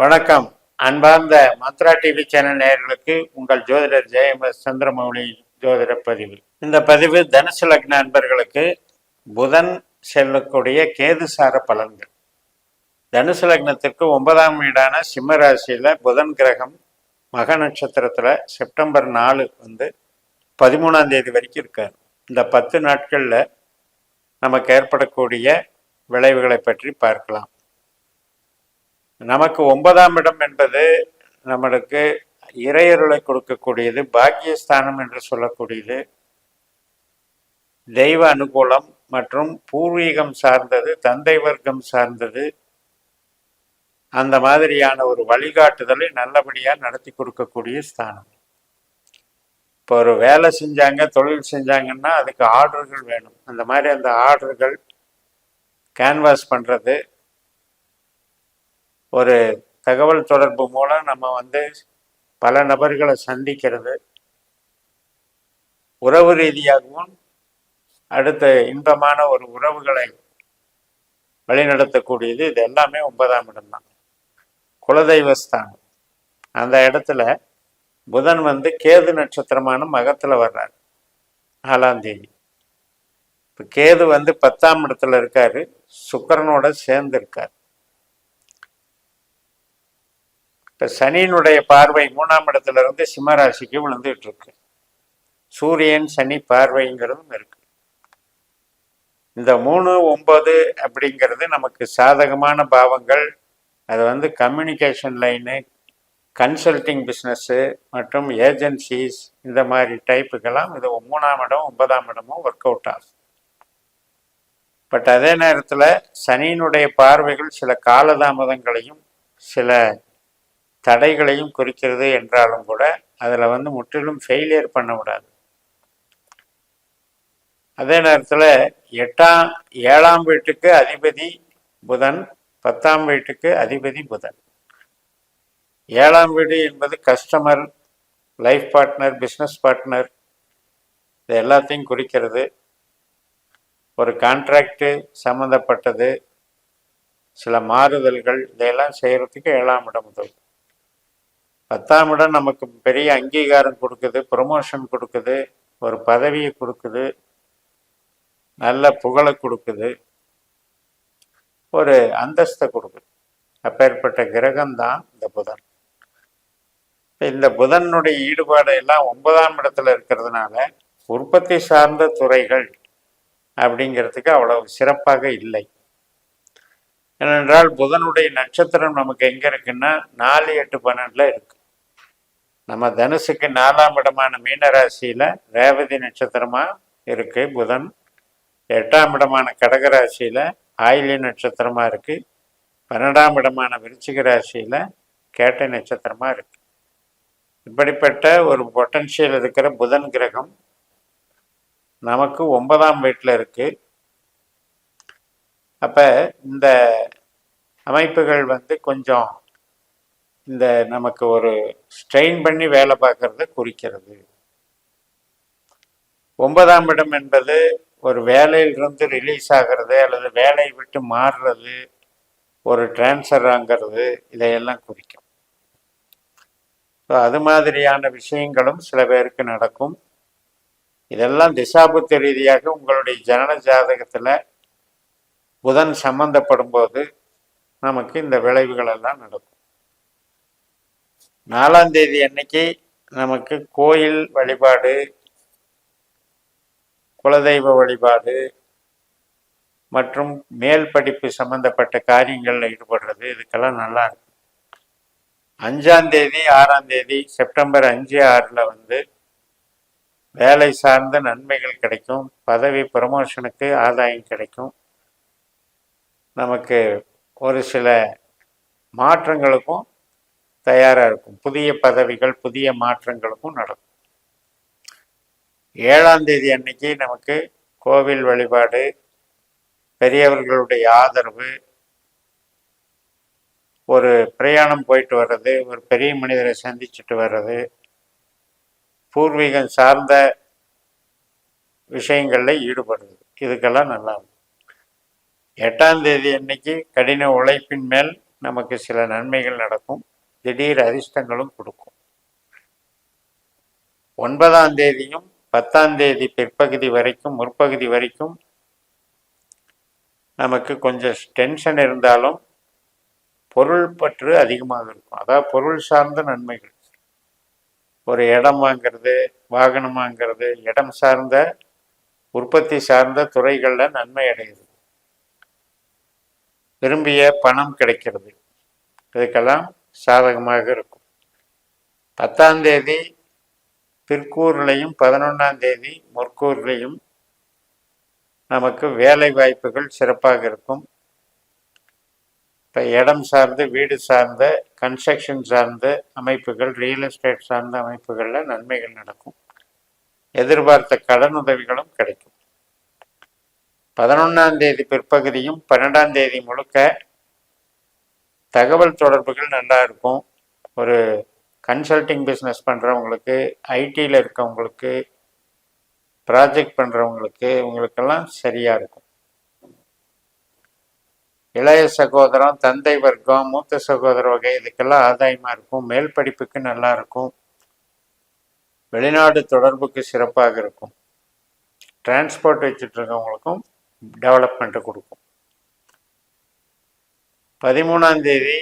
வணக்கம். அன்பார்ந்த Mantra TV channel நேயர்களுக்கு உங்கள் ஜோதிடர் ஜெயம் எஸ் சந்திரமௌலி ஜோதிட பதிவு. இந்த பதிவு தனுசு லக்ன அன்பர்களுக்கு புதன் செல்லக்கூடிய கேதுசார பலன்கள். தனுசு லக்னத்திற்கு ஒன்பதாம் வீடான சிம்மராசியில் புதன் கிரகம் மக நட்சத்திரத்தில் செப்டம்பர் நாலு வந்து பதிமூணாம் தேதி வரைக்கும் இருக்கார். இந்த பத்து நாட்களில் நமக்கு ஏற்படக்கூடிய விளைவுகளை பற்றி பார்க்கலாம். நமக்கு ஒன்பதாம் இடம் என்பது நம்மளுக்கு இறையருளை கொடுக்கக்கூடியது பாக்கியஸ்தானம் என்று சொல்லக்கூடியது. தெய்வ அனுகூலம் மற்றும் பூர்வீகம் சார்ந்தது தந்தை வர்க்கம் சார்ந்தது. அந்த மாதிரியான ஒரு வழிகாட்டுதலை நல்லபடியாக நடத்தி கொடுக்கக்கூடிய ஸ்தானம். இப்போ ஒரு வேலை செஞ்சாங்க தொழில் செஞ்சாங்கன்னா அதுக்கு ஆர்டர்கள் வேணும். அந்த மாதிரி அந்த ஆர்டர்கள் கேன்வாஸ் பண்ணுறது ஒரு தகவல் தொடர்பு மூலம் நம்ம வந்து பல நபர்களை சந்திக்கிறது. உறவு ரீதியாகவும் அடுத்த இன்பமான ஒரு உறவுகளை வழிநடத்தக்கூடியது. இது எல்லாமே ஒன்பதாம் இடம்தான் குலதெய்வஸ்தானம் அந்த இடத்துல புதன் வந்து கேது நட்சத்திரமான மகத்தில் வர்றாரு. நாலாம் தேதி. இப்போ கேது வந்து பத்தாம் இடத்துல இருக்காரு. சுக்கரனோட சேர்ந்து இருக்கார். இப்போ சனியினுடைய பார்வை மூணாம் இடத்துல இருந்து சிம்மராசிக்கு விழுந்துட்டு இருக்கு சூரியன் சனி பார்வைங்கிறதும் இருக்கு. இந்த மூணு ஒன்பது அப்படிங்கிறது நமக்கு சாதகமான பாவங்கள். அது வந்து கம்யூனிகேஷன் லைனு கன்சல்டிங் பிஸ்னஸ்ஸு மற்றும் ஏஜென்சிஸ் இந்த மாதிரி டைப்புக்கெல்லாம் இது மூணாம் இடம் ஒன்பதாம் இடமும் ஒர்க் அவுட் ஆகும் பட் அதே நேரத்தில் சனியினுடைய பார்வைகள் சில காலதாமதங்களையும் சில தடைகளையும் குறிக்கிறது என்றாலும் கூட அதில் வந்து முற்றிலும் ஃபெயிலியர் பண்ண அதே நேரத்தில் எட்டாம் ஏழாம் வீட்டுக்கு அதிபதி புதன் பத்தாம் வீட்டுக்கு அதிபதி புதன். ஏழாம் வீடு என்பது customer life partner business partner இது எல்லாத்தையும் குறிக்கிறது. ஒரு கான்ட்ராக்டு சம்மந்தப்பட்டது சில மாறுதல்கள் இதையெல்லாம் செய்கிறதுக்கு ஏழாம் இடம் உதவும். பத்தாம் இடம் நமக்கு பெரிய அங்கீகாரம் கொடுக்குது ப்ரொமோஷன் கொடுக்குது ஒரு பதவியை கொடுக்குது நல்ல புகழை கொடுக்குது ஒரு அந்தஸ்தை கொடுக்குது. அப்பேற்பட்ட கிரகம்தான் இந்த புதன். இந்த புதனுடைய ஈடுபாடு எல்லாம் ஒன்பதாம் இடத்துல இருக்கிறதுனால உற்பத்தி சார்ந்த துறைகள் அப்படிங்கிறதுக்கு அவ்வளவு சிறப்பாக இல்லை. ஏனென்றால் புதனுடைய நட்சத்திரம் நமக்கு எங்கே இருக்குன்னா நாலு எட்டு பன்னெண்டுல இருக்குது நம்ம தனுசுக்கு நாலாம் இடமான மீனராசியில் ரேவதி நட்சத்திரமா இருக்கு புதன். எட்டாம் இடமான கடகராசியில் ஆயிலி நட்சத்திரமா இருக்கு. பன்னெண்டாம் இடமான விருச்சிக ராசியில் கேட்டை நட்சத்திரமா இருக்கு. இப்படிப்பட்ட ஒரு பொட்டன்ஷியல் இருக்கிற புதன் கிரகம் நமக்கு ஒன்பதாம் வீட்டில் இருக்கு. அப்போ இந்த அமைப்புகள் வந்து கொஞ்சம் இந்த நமக்கு ஒரு ஸ்ட்ரெயின் பண்ணி வேலை பார்க்கறத குறிக்கிறது. ஒன்பதாம் இடம் என்பது ஒரு வேலையிலிருந்து ரிலீஸ் ஆகிறது அல்லது வேலையை விட்டு மாறுறது ஒரு டிரான்ஸ்ஃபர் ஆங்கிறது இதையெல்லாம் குறிக்கும். ஸோ அது மாதிரியான விஷயங்களும் சில பேருக்கு நடக்கும். இதெல்லாம் திசாபுத்த ரீதியாக உங்களுடைய ஜனன ஜாதகத்தில் புதன் சம்பந்தப்படும் போது நமக்கு இந்த விளைவுகள் எல்லாம் நடக்கும். நாலாம் தேதி அன்னைக்கு நமக்கு கோயில் வழிபாடு குலதெய்வ வழிபாடு மற்றும் மேல் படிப்பு சம்பந்தப்பட்ட காரியங்களில் ஈடுபடுறது. இதுக்கெல்லாம் நல்லா இருக்கும். அஞ்சாம் தேதி ஆறாம் தேதி செப்டம்பர் அஞ்சு ஆறில் வந்து வேலை சார்ந்த நன்மைகள் கிடைக்கும். பதவி ப்ரமோஷனுக்கு ஆதாயம் கிடைக்கும். நமக்கு ஒரு சில மாற்றங்களுக்கும் தயாராக இருக்கும். புதிய பதவிகள் புதிய மாற்றங்களுக்கும் நடக்கும். ஏழாம் தேதி அன்னைக்கு நமக்கு கோவில் வழிபாடு பெரியவர்களுடைய ஆதரவு ஒரு பிரயாணம் போயிட்டு வர்றது ஒரு பெரிய மனிதரை சந்திச்சுட்டு வர்றது பூர்வீகம் சார்ந்த விஷயங்களில் ஈடுபடுறது. இதுக்கெல்லாம் நல்லா இருக்கும். எட்டாம் தேதி அன்னைக்கு கடின உழைப்பின் மேல் நமக்கு சில நன்மைகள் நடக்கும். திடீர் அதிர்ஷ்டங்களும் கொடுக்கும். ஒன்பதாம் தேதியும் பத்தாம் தேதி பிற்பகுதி வரைக்கும் முற்பகுதி வரைக்கும் நமக்கு கொஞ்சம் டென்ஷன் இருந்தாலும் பொருள் பற்று அதிகமாக இருக்கும். அதாவது பொருள் சார்ந்த நன்மைகள். ஒரு இடம் வாங்கிறது வாகனம் வாங்கிறது இடம் சார்ந்த உற்பத்தி சார்ந்த துறைகளில் நன்மை அடையுது. விரும்பிய பணம் கிடைக்கிறது. இதுக்கெல்லாம் சாதகமாக இருக்கும். பத்தாம் தேதி திருக்கூர்லையும் பதினொன்றாம் தேதி முற்கூர்லையும் நமக்கு வேலை வாய்ப்புகள் சிறப்பாக இருக்கும். இப்போ இடம் சார்ந்து வீடு சார்ந்த கன்ஸ்ட்ரக்ஷன் சார்ந்த அமைப்புகள் ரியல் எஸ்டேட் சார்ந்த அமைப்புகளில் நன்மைகள் நடக்கும். எதிர்பார்த்த கடன் உதவிகளும் கிடைக்கும். பதினொன்றாம் தேதி பிற்பகுதியும் பன்னெண்டாம் தேதி முழுக்க தகவல் தொடர்புகள் நல்லா இருக்கும். ஒரு கன்சல்டிங் பிஸ்னஸ் பண்ணுறவங்களுக்கு ஐடியில் இருக்கவங்களுக்கு ப்ராஜெக்ட் பண்ணுறவங்களுக்கு இவங்களுக்கெல்லாம் சரியாக இருக்கும். இளைய சகோதரம் தந்தை வர்க்கம் மூத்த சகோதர வகை இதுக்கெல்லாம் ஆதாயமாக இருக்கும். மேல் படிப்புக்கு நல்லா இருக்கும். வெளிநாடு தொடர்புக்கு சிறப்பாக இருக்கும். டிரான்ஸ்போர்ட் வச்சுட்டு இருக்கவங்களுக்கும் டெவலப்மெண்ட்டை கொடுக்கும். பதிமூணாம் தேதி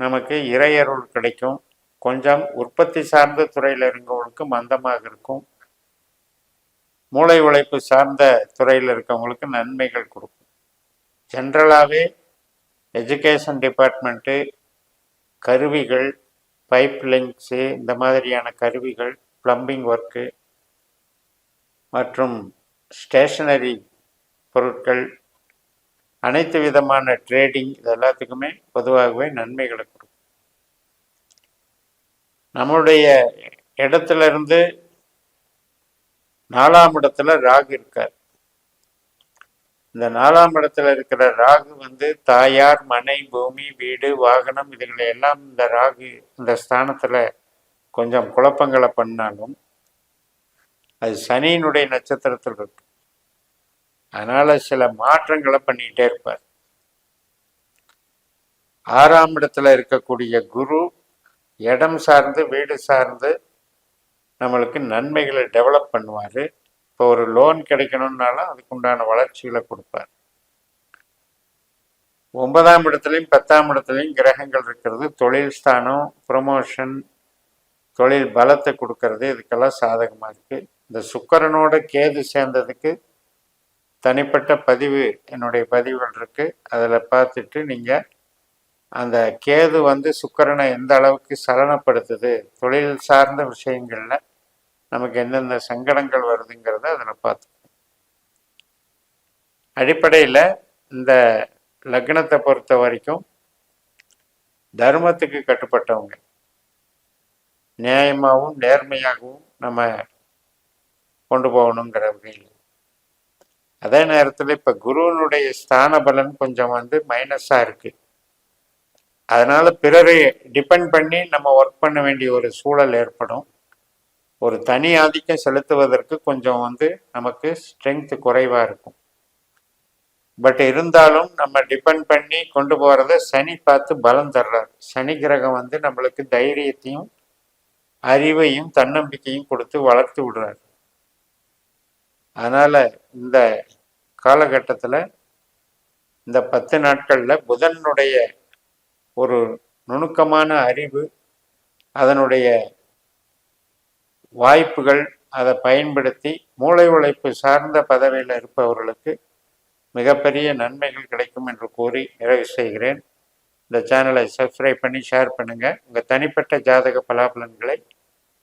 நமக்கு இறையருள் கிடைக்கும். கொஞ்சம் உற்பத்தி சார்ந்த துறையில் இருக்கவங்களுக்கு மந்தமாக இருக்கும். மூளை உழைப்பு சார்ந்த துறையில் இருக்கவங்களுக்கு நன்மைகள் கொடுக்கும். ஜென்ரலாகவே எஜுகேஷன் டிபார்ட்மெண்ட்டு கருவிகள் பைப் லிங்க்ஸு இந்த மாதிரியான கருவிகள் ப்ளம்பிங் ஒர்க்கு மற்றும் ஸ்டேஷனரி பொருட்கள் அனைத்து விதமான ட்ரேடிங் இது எல்லாத்துக்குமே பொதுவாகவே நன்மைகளை கொடுக்கும். நம்மளுடைய இடத்துல இருந்து நாலாம் இடத்துல ராகு இருக்கார். இந்த நாலாம் இடத்துல இருக்கிற ராகு வந்து தாயார் மனை பூமி வீடு வாகனம் இதுகளை எல்லாம் இந்த ராகு இந்த ஸ்தானத்தில் கொஞ்சம் குழப்பங்களை பண்ணாலும் அது சனியினுடைய நட்சத்திரத்தில் இருக்கு. அதனால சில மாற்றங்களை பண்ணிக்கிட்டே இருப்பார். ஆறாம் இடத்துல இருக்கக்கூடிய குரு இடம் சார்ந்து வீடு சார்ந்து நம்மளுக்கு நன்மைகளை டெவலப் பண்ணுவார். இப்போ ஒரு லோன் கிடைக்கணும்னாலும் அதுக்குண்டான வளர்ச்சிகளை கொடுப்பார். ஒன்பதாம் இடத்துலையும் பத்தாம் இடத்துலையும் கிரகங்கள் இருக்கிறது. தொழில் ஸ்தானம் ப்ரொமோஷன் தொழில் பலத்தை கொடுக்கறது இதுக்கெல்லாம் சாதகமாக இருக்குது இந்த சுக்கரனோட கேது சேர்ந்ததுக்கு தனிப்பட்ட பதிவு என்னுடைய பதிவுகள் இருக்குது அதில் பார்த்துட்டு நீங்கள் அந்த கேது வந்து சுக்கரனை எந்த அளவுக்கு சலனப்படுத்துது தொழில் சார்ந்த விஷயங்களில் நமக்கு எந்தெந்த சங்கடங்கள் வருதுங்கிறத அதில் பார்த்துக்கணும். அடிப்படையில் இந்த லக்னத்தை பொறுத்த வரைக்கும் தர்மத்துக்கு கட்டுப்பட்டவங்க. நியாயமாகவும் நேர்மையாகவும் நம்ம கொண்டு போகணுங்கிற வகையில். அதே நேரத்தில் இப்போ குருவனுடைய ஸ்தான பலன் கொஞ்சம் வந்து மைனஸாக இருக்குது அதனால் பிறரை டிபெண்ட் பண்ணி நம்ம ஒர்க் பண்ண வேண்டிய ஒரு சூழல் ஏற்படும். ஒரு தனி ஆதிக்கம் செலுத்துவதற்கு கொஞ்சம் வந்து நமக்கு ஸ்ட்ரென்த் குறைவாக இருக்கும். பட் இருந்தாலும் நம்ம டிபெண்ட் பண்ணி கொண்டு போகிறத சனி பார்த்து பலம் தர்றாரு. சனி கிரகம் வந்து நம்மளுக்கு தைரியத்தையும் அறிவையும் தன்னம்பிக்கையும் கொடுத்து வளர்த்து விடுறாரு. அதனால் இந்த காலகட்டத்தில் இந்த பத்து நாட்களில் புதனுடைய ஒரு நுணுக்கமான அறிவு அதனுடைய வாய்ப்புகள் அதை பயன்படுத்தி மூளை உழைப்பு சார்ந்த பதவியில் இருப்பவர்களுக்கு மிகப்பெரிய நன்மைகள் கிடைக்கும் என்று கூறி நிறைவு செய்கிறேன். இந்த சேனலை சப்ஸ்கிரைப் பண்ணி ஷேர் பண்ணுங்கள் உங்கள் தனிப்பட்ட ஜாதக பலாபலன்களை